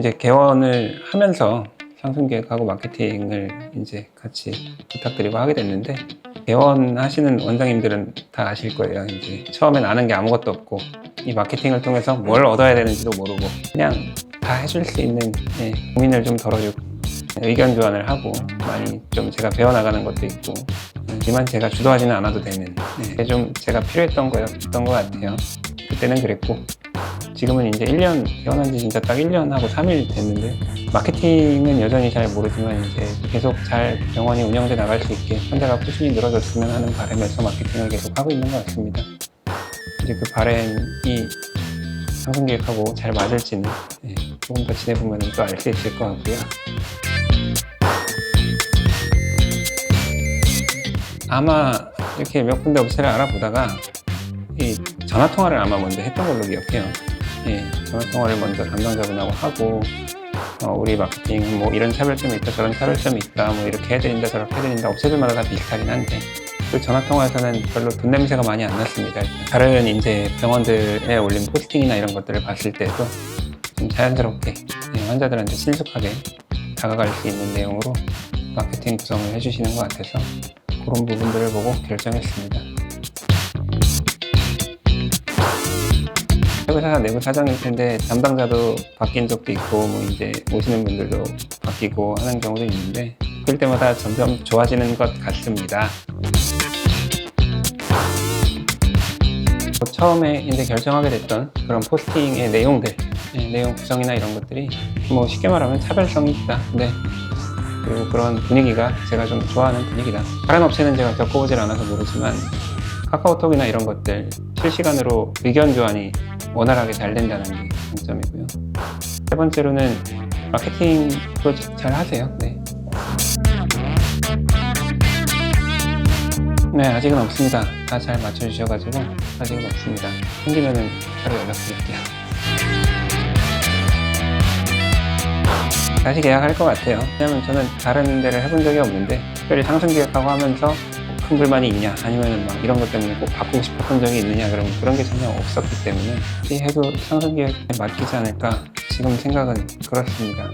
이제 개원을 하면서 상승기획하고 마케팅을 이제 같이 부탁드리고 하게 됐는데 개원하시는 원장님들은 다 아실 거예요. 이제 처음엔 아는 게 아무것도 없고 이 마케팅을 통해서 뭘 얻어야 되는지도 모르고 그냥 다 해줄 수 있는 예, 고민을 좀 덜어주고 의견 교환을 하고 많이 좀 제가 배워나가는 것도 있고 하지만 제가 주도하지는 않아도 되는 예, 그게 좀 제가 필요했던 거였던 것 같아요. 그때는 그랬고 지금은 이제 1년 개원한 지 진짜 딱 1년 하고 3일 됐는데 마케팅은 여전히 잘 모르지만 이제 계속 잘 병원이 운영돼 나갈 수 있게 환자가 꾸준히 늘어졌으면 하는 바람에서 마케팅을 계속 하고 있는 것 같습니다. 이제 그 바람이 상승기획하고 잘 맞을지는 예, 조금 더 지내보면 또 알 수 있을 것 같고요. 아마 이렇게 몇 군데 업체를 알아보다가 이 전화 통화를 아마 먼저 했던 걸로 기억해요. 예, 전화 통화를 먼저 담당자분하고 하고 어, 우리 마케팅 뭐 이런 차별점이 있다 저런 차별점이 있다 뭐 이렇게 해드린다 저렇게 해드린다 업체들마다 다 비슷하긴 한데 그 전화 통화에서는 별로 돈 냄새가 많이 안 났습니다. 다른 이제 병원들에 올린 포스팅이나 이런 것들을 봤을 때도 좀 자연스럽게 예, 환자들한테 친숙하게 다가갈 수 있는 내용으로 마케팅 구성을 해주시는 것 같아서 그런 부분들을 보고 결정했습니다. 회사 내부 사정일 텐데 담당자도 바뀐 적도 있고 뭐 이제 오시는 분들도 바뀌고 하는 경우도 있는데 그럴 때마다 점점 좋아지는 것 같습니다. 처음에 이제 결정하게 됐던 그런 포스팅의 내용들, 예, 내용 구성이나 이런 것들이 뭐 쉽게 말하면 차별성이 있다. 네. 그리고 그런 분위기가 제가 좀 좋아하는 분위기다. 다른 업체는 제가 겪어보질 않아서 모르지만 카카오톡이나 이런 것들 실시간으로 의견 교환이 원활하게 잘 된다는 게 장점이고요. 세 번째로는 마케팅도 잘 하세요. 네. 네, 아직은 없습니다. 다 잘 맞춰주셔가지고 아직은 없습니다. 생기면은 바로 연락드릴게요. 다시 계약할 것 같아요. 왜냐면 저는 다른 데를 해본 적이 없는데 특별히 상승 계약하고 하면서 큰 불만이 있냐 아니면 막 이런 것 때문에 꼭 바꾸고 싶었던 적이 있느냐 그러면 그런 게 전혀 없었기 때문에 이 해도 상승 계획에 맡기지 않을까 지금 생각은 그렇습니다.